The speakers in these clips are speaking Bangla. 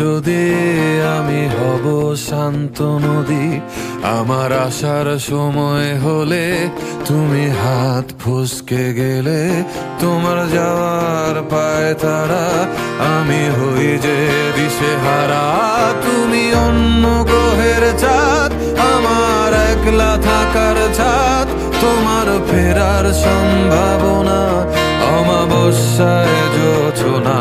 যদি আমি হব শান্ত নদী, আমার আসার সময় হলে তুমি হাত ফুসকে গেলে, তোমার যাওয়ার পায় তারা, আমি হই যে দিশে হারা তুমি অন্য গ্রহের চাঁদ, আমার একলা থাকার ছাদ তোমার ফেরার সম্ভাবনা, অমাবস্যায় যোছনা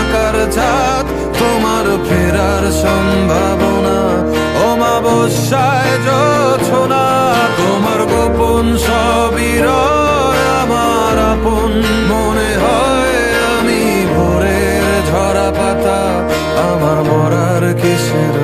একলা জাত তোমার ফেরার সম্ভাবনা। অমাবস্যায় যোছনা, তোমার গোপন সবির আমার আপন। মনে হয় আমি ভোরের ঝরা পাতা, আমার মরার কিসের